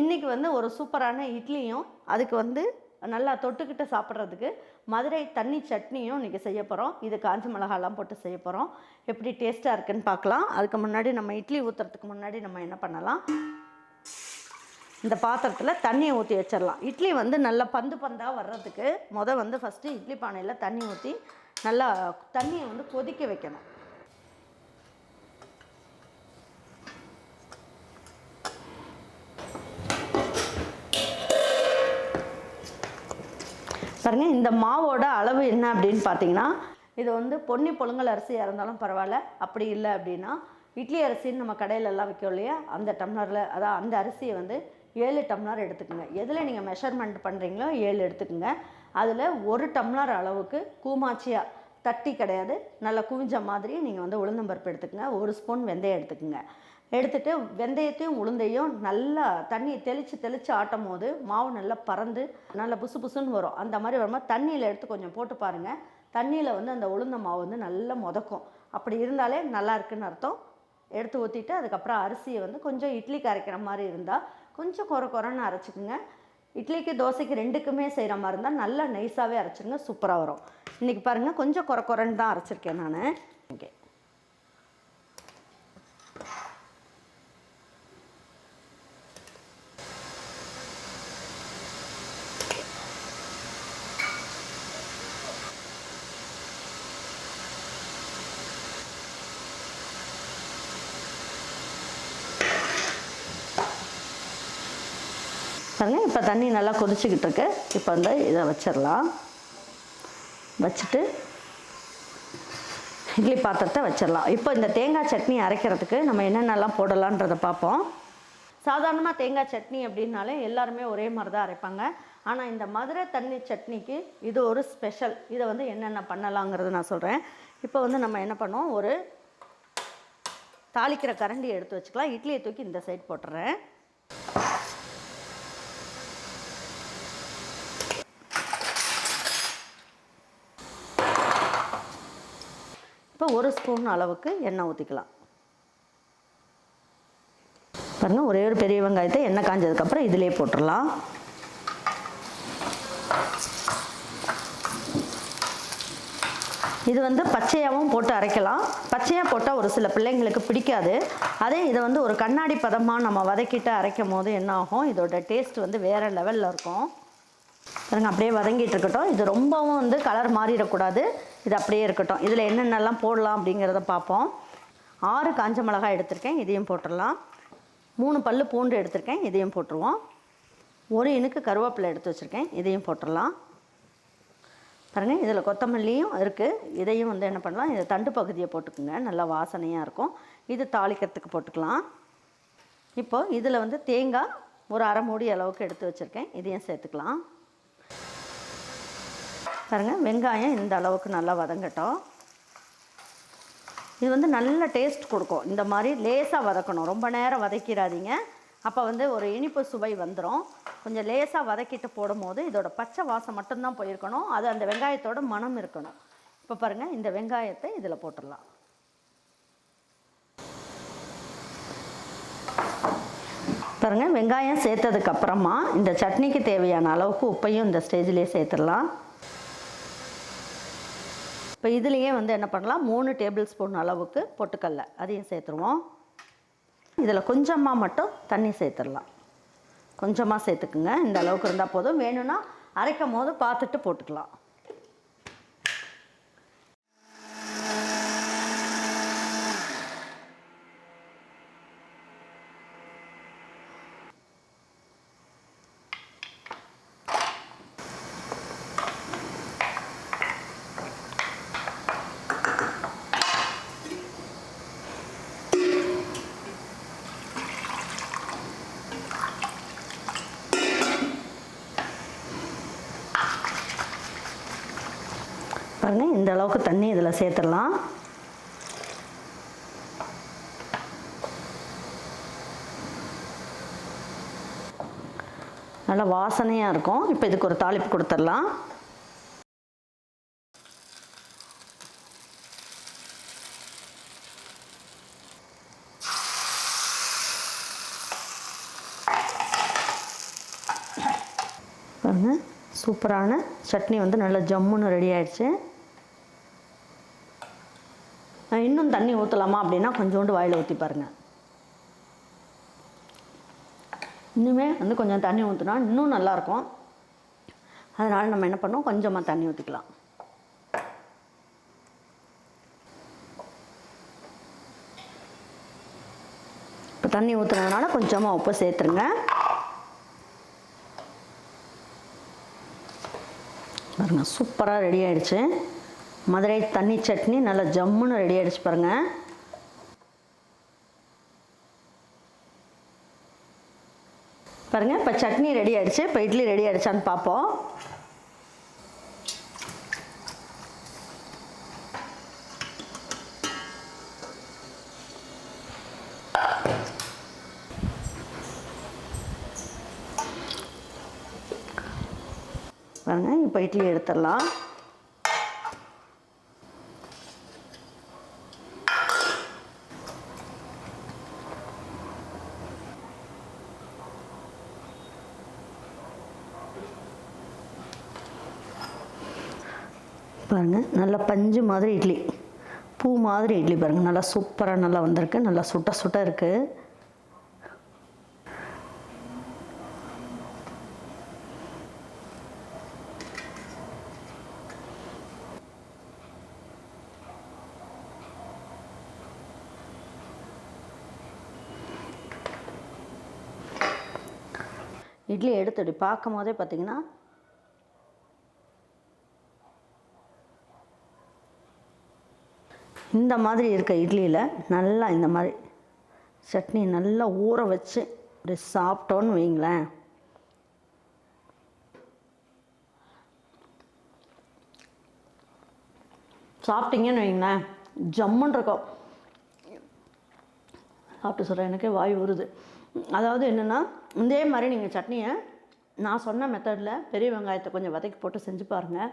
இன்றைக்கி வந்து ஒரு சூப்பரான இட்லியும் அதுக்கு வந்து நல்லா தொட்டுக்கிட்டு சாப்பிட்றதுக்கு மதுரை தண்ணி சட்னியும் இன்றைக்கி செய்ய போகிறோம் இது காஞ்ச மிளகாலாம் போட்டு செய்ய போகிறோம் எப்படி டேஸ்ட்டாக இருக்குன்னு பார்க்கலாம். அதுக்கு முன்னாடி நம்ம இட்லி ஊற்றுறதுக்கு முன்னாடி நம்ம என்ன பண்ணலாம்? இந்த பாத்திரத்தில் தண்ணியை ஊற்றி வச்சிடலாம். இட்லி வந்து நல்லா பந்து பந்தாக வர்றதுக்கு மொதல் வந்து ஃபஸ்ட்டு இட்லி பானையில் தண்ணி ஊற்றி நல்லா தண்ணியை வந்து கொதிக்க வைக்கணும். பாருங்கள் இந்த மாவோட அளவு என்ன அப்படின்னு பார்த்தீங்கன்னா இது வந்து பொன்னி பொழுங்கல் அரிசியாக இருந்தாலும் பரவாயில்ல. அப்படி இல்லை அப்படின்னா இட்லி அரிசின்னு நம்ம கடையிலெல்லாம் விற்கும் இல்லையா? அந்த டம்ளரில் அதான் அந்த அரிசியை வந்து ஏழு டம்ளர் எடுத்துக்கோங்க. எதில் நீங்கள் மெஷர்மெண்ட் பண்ணுறீங்களோ ஏழு எடுத்துக்கோங்க. அதில் ஒரு டம்ளர் அளவுக்கு கூமாச்சியாக தட்டி கிடையாது. நல்லா குவிஞ்ச மாதிரி நீங்கள் வந்து உளுந்தம்பருப்பு எடுத்துக்கோங்க. ஒரு ஸ்பூன் வெந்தயம் எடுத்துக்கோங்க. எடுத்துட்டு வெந்தயத்தையும் உளுந்தையும் நல்லா தண்ணி தெளித்து தெளித்து ஆட்டும் போது மாவு நல்லா பறந்து நல்லா புசு புசுன்னு வரும். அந்த மாதிரி வரும்போது தண்ணியில் எடுத்து கொஞ்சம் போட்டு பாருங்கள் தண்ணியில் வந்து அந்த உளுந்த மாவு வந்து நல்லா முதக்கும். அப்படி இருந்தாலே நல்லா இருக்குன்னு அர்த்தம். எடுத்து ஊற்றிட்டு அதுக்கப்புறம் அரிசியை வந்து கொஞ்சம் இட்லிக்கு அரைக்கிற மாதிரி இருந்தால் கொஞ்சம் குறை குறைன்னு அரைச்சிக்கோங்க. இட்லிக்கு தோசைக்கு ரெண்டுக்குமே செய்கிற மாதிரி இருந்தால் நல்லா நைஸாகவே அரைச்சிருங்க சூப்பராக வரும். இன்றைக்கி பாருங்கள் கொஞ்சம் குறை குறைன்னு தான் அரைச்சிருக்கேன் நான். ஓகே பாருங்கள் இப்போ தண்ணி நல்லா கொதிச்சுக்கிட்டு இருக்கு இப்போ வந்து இதை வச்சிடலாம். வச்சுட்டு இட்லி பாத்திரத்தை வச்சிடலாம். இப்போ இந்த தேங்காய் சட்னி அரைக்கிறதுக்கு நம்ம என்னென்னலாம் போடலான்றதை பார்ப்போம். சாதாரணமாக தேங்காய் சட்னி அப்படின்னாலே எல்லாருமே ஒரே மாதிரி தான் அரைப்பாங்க. ஆனால் இந்த மதுரை தண்ணி சட்னிக்கு இது ஒரு ஸ்பெஷல் இதை வந்து என்னென்ன பண்ணலாங்கிறது நான் சொல்கிறேன் இப்போ வந்து நம்ம என்ன பண்ணோம் ஒரு தாளிக்கிற கரண்டி எடுத்து வச்சுக்கலாம். இட்லியை தூக்கி இந்த சைட் போட்டுறேன். இப்போ ஒரு ஸ்பூன் அளவுக்கு எண்ணெய் ஊற்றிக்கலாம் பாருங்கள் ஒரே ஒரு பெரிய வெங்காயத்தை எண்ணெய் காஞ்சதுக்கப்புறம் இதிலே போட்டுடலாம் இது வந்து பச்சையாகவும் போட்டு அரைக்கலாம். பச்சையாக போட்டால் ஒரு சில பிள்ளைங்களுக்கு பிடிக்காது. அதே இதை வந்து ஒரு கண்ணாடி பதமாக நம்ம வதக்கிட்டு அரைக்கும் போது என்ன ஆகும்? இதோட டேஸ்ட் வந்து வேறு லெவலில் இருக்கும். பாருங்கள் அப்படியே வதங்கிட்டு இருக்கட்டும். இது ரொம்பவும் வந்து கலர் மாறிடக்கூடாது. இது அப்படியே இருக்கட்டும். இதில் என்னென்னலாம் போடலாம் அப்படிங்கிறத பார்ப்போம். ஆறு காஞ்ச மிளகாய் எடுத்திருக்கேன். இதையும் போட்டுடலாம். மூணு பல் பூண்டு எடுத்திருக்கேன். இதையும் போட்டுருவோம். ஒரு இனுக்கு கருவேப்பிலை எடுத்து வச்சுருக்கேன். இதையும் போட்டுடலாம். பாருங்கள் இதில் கொத்தமல்லியும் இருக்குது இதையும் வந்து என்ன பண்ணலாம்? இதை தண்டு பகுதியை போட்டுக்குங்க. நல்லா வாசனையாக இருக்கும். இது தாளிக்கிறதுக்கு போட்டுக்கலாம். இப்போது இதில் வந்து தேங்காய் ஒரு அரை மூடி அளவுக்கு எடுத்து வச்சுருக்கேன். இதையும் சேர்த்துக்கலாம். பாருங்கள் வெங்காயம் இந்த அளவுக்கு நல்லா வதங்கட்டும். இது வந்து நல்ல டேஸ்ட் கொடுக்கும். இந்த மாதிரி லேசாக வதக்கணும். ரொம்ப நேரம் வதக்கிடாதீங்க. அப்போ வந்து ஒரு இனிப்பு சுவை வந்துடும் கொஞ்சம் லேசாக வதக்கிட்டு போடும்போது இதோட பச்சை வாசம் மட்டும்தான் போயிருக்கணும். அது அந்த வெங்காயத்தோட மனம் இருக்கணும். இப்போ பாருங்கள் இந்த வெங்காயத்தை இதில் போட்டுடலாம். பாருங்கள் வெங்காயம் சேர்த்ததுக்கப்புறமா இந்த சட்னிக்கு தேவையான அளவுக்கு உப்பையும் இந்த ஸ்டேஜ்லேயே சேர்த்துடலாம். இப்போ இதுலேயே வந்து என்ன பண்ணலாம்? மூணு டேபிள் ஸ்பூன் அளவுக்கு பொட்டுக்கல்ல. அதையும் சேர்த்துருவோம். இதில் கொஞ்சமாக மட்டும் தண்ணி சேர்த்துடலாம். கொஞ்சமாக சேர்த்துக்குங்க. இந்த அளவுக்கு இருந்தால் போதும். வேணும்னா அரைக்கும் போது பார்த்துட்டு போட்டுக்கலாம். பாருங்கள் இந்த அளவுக்கு தண்ணி இதில் சேர்த்துடலாம். நல்லா வாசனையாக இருக்கும். இப்போ இதுக்கு ஒரு தாளிப்பு கொடுத்துடலாம். பாருங்கள் சூப்பரான சட்னி வந்து நல்லா ஜம்முன்னு ரெடி ஆயிடுச்சு நான் இன்னும் தண்ணி ஊற்றலாமா அப்படின்னா கொஞ்சோண்டு வாயில் ஊற்றி பாருங்கள் இன்னுமே வந்து கொஞ்சம் தண்ணி ஊற்றினா இன்னும் நல்லாயிருக்கும் அதனால் நம்ம என்ன பண்ணோம் கொஞ்சமாக தண்ணி ஊற்றிக்கலாம் இப்போ தண்ணி ஊற்றுனதுனால கொஞ்சமாக உப்பு சேர்த்துருங்க. பாருங்க சூப்பராக ரெடி ஆயிடுச்சு. மதுரை தண்ணி சட்னி நல்லா ஜம்முன்னு ரெடி ஆகிடுச்சு பாருங்கள் பாருங்கள் இப்போ சட்னி ரெடி ஆகிடுச்சு இப்போ இட்லி ரெடி ஆயிடுச்சான்னு பார்ப்போம் பாருங்க இப்போ இட்லி எடுத்துடலாம். பாருங்கள் நல்லா பஞ்சு மாதிரி இட்லி. பூ மாதிரி இட்லி பாருங்கள் நல்லா சூப்பராக நல்லா வந்திருக்கு நல்லா சுட்ட சுட்ட இருக்குது இட்லி எடுத்து பார்க்கும் போதே பார்த்தீங்கன்னா இந்த மாதிரி இருக்க இட்லியில் நல்லா இந்த மாதிரி சட்னி நல்லா ஊற வச்சு அப்படி சாப்பிட்டோன்னு வைங்களேன். சாப்பிட்டீங்கன்னு வைங்களேன். ஜம்முன்னு இருக்கும். சாப்பிட்டு சொல்கிறேன் எனக்கே வாய் வருது அதாவது என்னென்னா இதே மாதிரி நீங்கள் சட்னியை நான் சொன்ன மெத்தடில் பெரிய வெங்காயத்தை கொஞ்சம் வதக்கி போட்டு செஞ்சு பாருங்கள்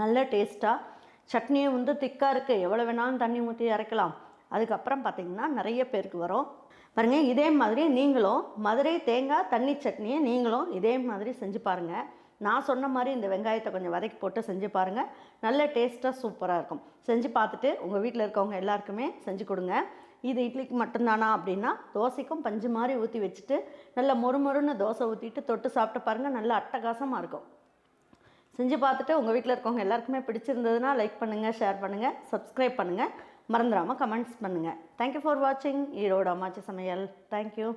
நல்ல டேஸ்ட்டாக சட்னியும் வந்து திக்காக இருக்குது எவ்வளோ வேணாலும் தண்ணி ஊற்றி இறக்கலாம் அதுக்கப்புறம் பார்த்திங்கன்னா நிறைய பேருக்கு வரும். பாருங்கள் இதே மாதிரி நீங்களும் மதுரை தேங்காய் தண்ணி சட்னியை நீங்களும் இதே மாதிரி செஞ்சு பாருங்கள் நான் சொன்ன மாதிரி இந்த வெங்காயத்தை கொஞ்சம் வதக்கி போட்டு செஞ்சு பாருங்கள் நல்ல டேஸ்ட்டாக சூப்பராக இருக்கும். செஞ்சு பார்த்துட்டு உங்கள் வீட்டில் இருக்கவங்க எல்லாருக்குமே செஞ்சு கொடுங்க. இது இட்லிக்கு மட்டும்தானா அப்படின்னா தோசைக்கும் பஞ்சு மாதிரி ஊற்றி வச்சுட்டு நல்லா மொறுமொறுன்னு தோசை ஊற்றிட்டு தொட்டு சாப்பிட்டு பாருங்கள் நல்லா அட்டகாசமாக இருக்கும். செஞ்சு பார்த்துட்டு உங்கள் வீட்டில் இருக்கவங்க எல்லாருக்குமே பிடிச்சிருந்ததுன்னா லைக் பண்ணுங்கள் ஷேர் பண்ணுங்கள் சப்ஸ்கிரைப் பண்ணுங்கள் மறந்துடாமல் கமெண்ட்ஸ் பண்ணுங்கள் தேங்க்யூ ஃபார் வாட்சிங் ஈரோடு அம்மாச்சி சமையல். தேங்க்யூ